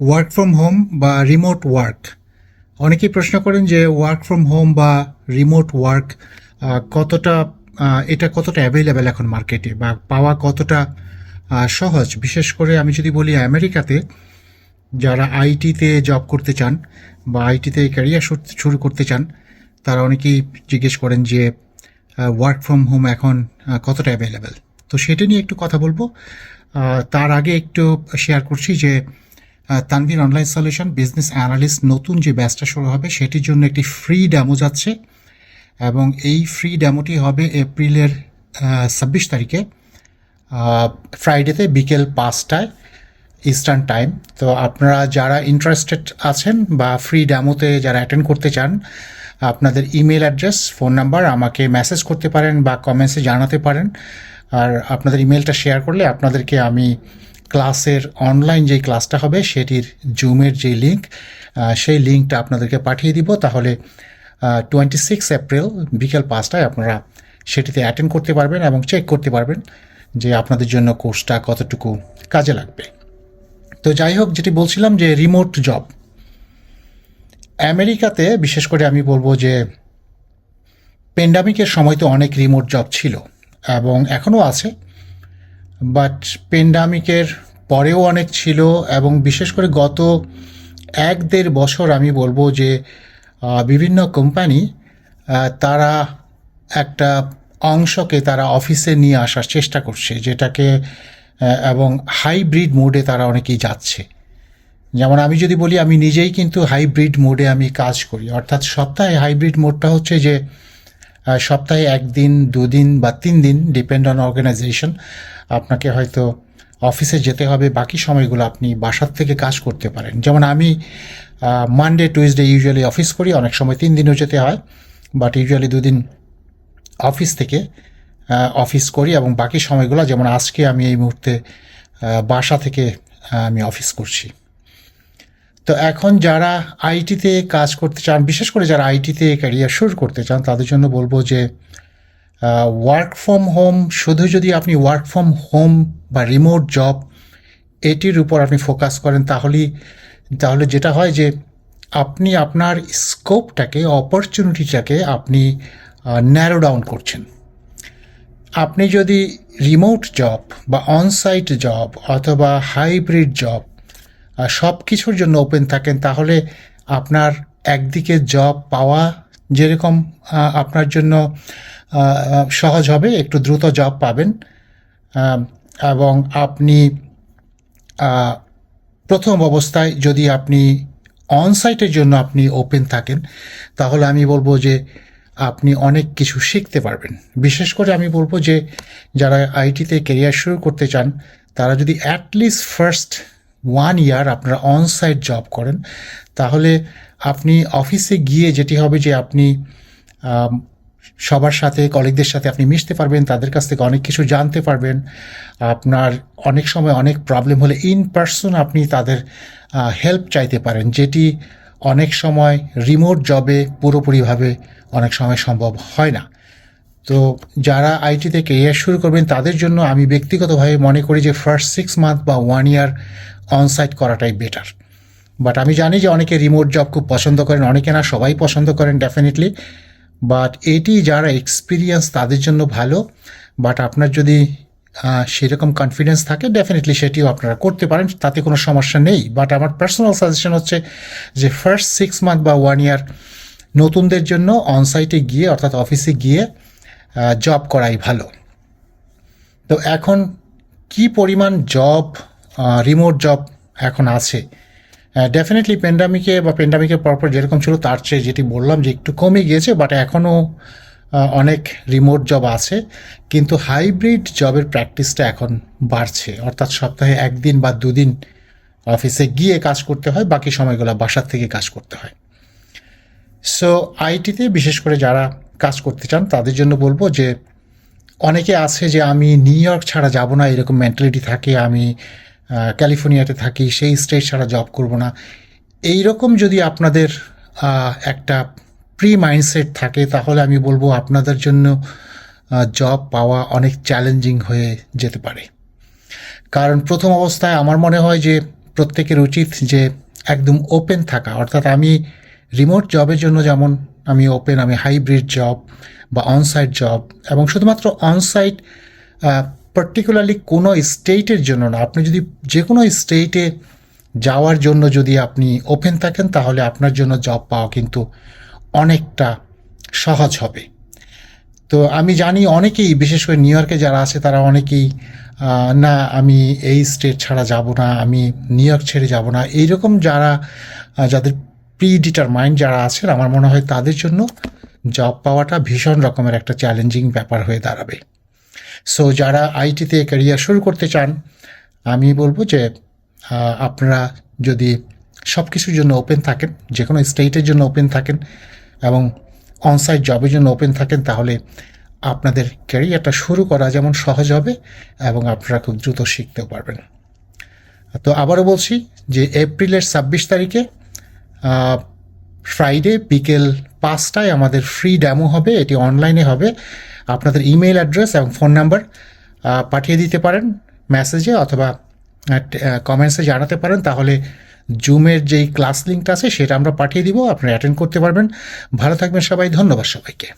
Work from home বা remote work অনেকেই প্রশ্ন করেন যে ওয়ার্ক ফ্রম হোম বা রিমোট ওয়ার্ক কতটা এটা কতটা অ্যাভেলেবেল এখন মার্কেটে বা পাওয়া কতটা সহজ? বিশেষ করে আমি যদি বলি আমেরিকাতে, যারা আইটিতে জব করতে চান বা আইটিতে ক্যারিয়ার শুরু করতে চান, তারা অনেকেই জিজ্ঞেস করেন যে ওয়ার্ক ফ্রম হোম এখন কতটা অ্যাভেলেবেল তো সেটা নিয়ে একটু কথা বলব। তার আগে একটু শেয়ার করছি যে Tanvir online solution, business analyst, নতুন যে ব্যাচটা শুরু হবে, সেটির জন্য একটি ফ্রি ড্যামো যাচ্ছে। এবং এই ফ্রি ড্যামোটি হবে এপ্রিলের ছাব্বিশ তারিখে ফ্রাইডেতে বিকেল পাঁচটায় ইস্টার্ন টাইম। তো আপনারা যারা ইন্টারেস্টেড আছেন বা ফ্রি ড্যামোতে যারা অ্যাটেন্ড করতে চান, আপনাদের ইমেল অ্যাড্রেস, ফোন নাম্বার, আমাকে মেসেজ করতে পারেন বা কমেন্টসে জানাতে পারেন। আর আপনাদের ইমেলটা শেয়ার করলে আপনাদেরকে আমি ক্লাসের অনলাইন যেই ক্লাসটা হবে, সেটির জুমের যে লিঙ্ক সেই লিঙ্কটা আপনাদেরকে পাঠিয়ে দিব। তাহলে টোয়েন্টি সিক্স এপ্রিল বিকেল পাঁচটায় আপনারা সেটিতে অ্যাটেন্ড করতে পারবেন এবং চেক করতে পারবেন যে আপনাদের জন্য কোর্সটা কতটুকু কাজে লাগবে। তো যাই হোক, যেটি বলছিলাম যে রিমোট জব আমেরিকাতে বিশেষ করে আমি বলব যে পেন্ডামিকের সময় তো অনেক রিমোট জব ছিল এবং এখনও আছে বাট পেন্ডামিকের পরেও অনেক ছিল এবং বিশেষ করে গত এক দেড় বছর আমি বলব যে বিভিন্ন কোম্পানি তারা একটা অংশকে তারা অফিসে নিয়ে আসার চেষ্টা করছে, যেটাকে এবং হাইব্রিড মোডে তারা অনেকেই যাচ্ছে। যেমন আমি যদি বলি, আমি নিজেই কিন্তু হাইব্রিড মোডে আমি কাজ করি। অর্থাৎ সপ্তাহে হাইব্রিড মোডটা হচ্ছে যে সপ্তাহে একদিন, দুদিন বা তিন দিন, ডিপেন্ড অন অর্গানাইজেশন। আপনাকে হয়তো অফিসে যেতে হবে, বাকি সময়গুলো আপনি বাসার থেকে কাজ করতে পারেন। যেমন আমি মানডে টুইসডে ইউজুয়ালি অফিস করি, অনেক সময় তিন দিনও যেতে হয় বাট ইউজুয়ালি দুদিন অফিস থেকে অফিস করি এবং বাকি সময়গুলো, যেমন আজকে আমি এই মুহূর্তে বাসা থেকে আমি অফিস করছি। তো এখন যারা আইটিতে কাজ করতে চান, বিশেষ করে যারা আইটিতে ক্যারিয়ার শুরু করতে চান, তাদের জন্য বলব যে ওয়ার্ক ফ্রম হোম শুধু যদি আপনি ওয়ার্ক ফ্রম হোম বা রিমোট জব এটির উপর আপনি ফোকাস করেন তাহলেই তাহলে যেটা হয় যে, আপনি আপনার স্কোপটাকে অপরচুনিটিটাকে আপনি ন্যারো ডাউন করছেন। আপনি যদি রিমোট জব বা অনসাইট জব অথবা হাইব্রিড জব সব কিছুর জন্য ওপেন থাকেন, তাহলে আপনার একদিকে জব পাওয়া যেরকম আপনার জন্য সহজ হবে, একটু দ্রুত জব পাবেন। এবং আপনি প্রথম অবস্থায় যদি আপনি অনসাইটের জন্য আপনি ওপেন থাকেন, তাহলে আমি বলব যে আপনি অনেক কিছু শিখতে পারবেন। বিশেষ করে আমি বলব যে যারা আইটিতে কেরিয়ার শুরু করতে চান, তারা যদি অ্যাটলিস্ট ফার্স্ট ওয়ান ইয়ার আপনারা অনসাইট জব করেন, তাহলে আপনি অফিসে গিয়ে যেটি হবে যে আপনি সবার সাথে কলিগদের সাথে আপনি মিশতে পারবেন, তাদের কাছ থেকে অনেক কিছু জানতে পারবেন। আপনার অনেক সময় অনেক প্রবলেম হলে ইন পার্সন আপনি তাদের হেল্প চাইতে পারেন, যেটি অনেক সময় রিমোট জবে পুরোপুরিভাবে অনেক সময় সম্ভব হয় না। তো যারা আইটিতে কেরিয়ার শুরু করবেন, তাদের জন্য আমি ব্যক্তিগতভাবে মনে করি যে ফার্স্ট সিক্স মান্থ বা ওয়ান ইয়ার অনসাইট করাটাই বেটার বাট আমি জানি যে অনেকে রিমোট জব খুব পছন্দ করেন, অনেকে না, সবাই পছন্দ করেন ডেফিনেটলি বাট এটি যারা এক্সপিরিয়েন্স তাদের জন্য ভালো। বাট আপনার যদি সেরকম কনফিডেন্স থাকে ডেফিনেটলি সেটিও আপনারা করতে পারেন, তাতে কোনো সমস্যা নেই। বাট আমার পার্সোনাল সাজেশন হচ্ছে যে ফার্স্ট সিক্স মান্থ বা ওয়ান ইয়ার নতুনদের জন্য অনসাইটে গিয়ে, অর্থাৎ অফিসে গিয়ে জব করাই ভালো। তো এখন কি পরিমাণ জব রিমোট জব এখন আছে? ডেফিনেটলি প্যান্ডামিকে বা প্যান্ডামিকের পরপর যেরকম ছিল তার চেয়ে যেটি বললাম যে একটু কমে গিয়েছে বাট এখনও অনেক রিমোট জব আছে। কিন্তু হাইব্রিড জবের প্র্যাকটিসটা এখন বাড়ছে। অর্থাৎ সপ্তাহে একদিন বা দুদিন অফিসে গিয়ে কাজ করতে হয়, বাকি সময়গুলো বাসার থেকে কাজ করতে হয়। সো আইটিতে বিশেষ করে যারা কাজ করতে চান, তাদের জন্য বলব যে, অনেকে আছে যে আমি নিউ ইয়র্ক ছাড়া যাব না, এরকম মেন্টালিটি থাকে, আমি ক্যালিফোর্নিয়াতে থাকি, সেই স্টেট ছাড়া জব করব না। এই রকম যদি আপনাদের একটা প্রি মাইন্ডসেট থাকে, তাহলে আমি বলব আপনাদের জন্য জব পাওয়া অনেক চ্যালেঞ্জিং হয়ে যেতে পারে। কারণ প্রথম অবস্থায় আমার মনে হয় যে, প্রত্যেকের উচিত যে, একদম ওপেন থাকা। অর্থাৎ আমি রিমোট জবের জন্য যেমন, আমি ওপেন আমি হাইব্রিড জব বা অনসাইট জব এবং শুধুমাত্র অনসাইট পার্টিকুলারলি কোনো স্টেটের জন্য না। আপনি যদি যে কোনো স্টেটে যাওয়ার জন্য যদি আপনি ওপেন থাকেন, তাহলে আপনার জন্য জব পাওয়া কিন্তু অনেকটা সহজ হবে। তো আমি জানি অনেকেই, বিশেষ করে নিউ ইয়র্কে যারা আছে, তারা অনেকেই না, আমি এই স্টেট ছাড়া যাব না, আমি নিউ ইয়র্ক ছেড়ে যাব না। এইরকম যারা যাদের প্রি ডিটারমাইন্ড যারা আছেন, আমার মনে হয় তাদের জন্য জব পাওয়াটা ভীষণ রকমের একটা চ্যালেঞ্জিং ব্যাপার হয়ে দাঁড়াবে। সো যারা আইটিতে ক্যারিয়ার শুরু করতে চান, আমি বলব যে আপনারা যদি সব কিছুর জন্য ওপেন থাকেন যে কোনো স্টেটের জন্য ওপেন থাকেন এবং অনসাইট জবের জন্য ওপেন থাকেন, তাহলে আপনাদের ক্যারিয়ারটা শুরু করা যেমন সহজ হবে এবং আপনারা খুব দ্রুত শিখতেও পারবেন। তো আবারও বলছি যে এপ্রিলের ছাব্বিশ তারিখে ফ্রাইডে বিকেল পাঁচটায় আমাদের ফ্রি ড্যামো হবে, এটি অনলাইনে হবে। আপনাদের ইমেল অ্যাড্রেস এবং ফোন নাম্বার পাঠিয়ে দিতে পারেন মেসেজে অথবা কমেন্টসে জানাতে পারেন। তাহলে জুমের যেই ক্লাস লিঙ্কটা আছে, সেটা আমরা পাঠিয়ে দিব আপনারা অ্যাটেন্ড করতে পারবেন। ভালো থাকবেন সবাই, ধন্যবাদ সবাইকে।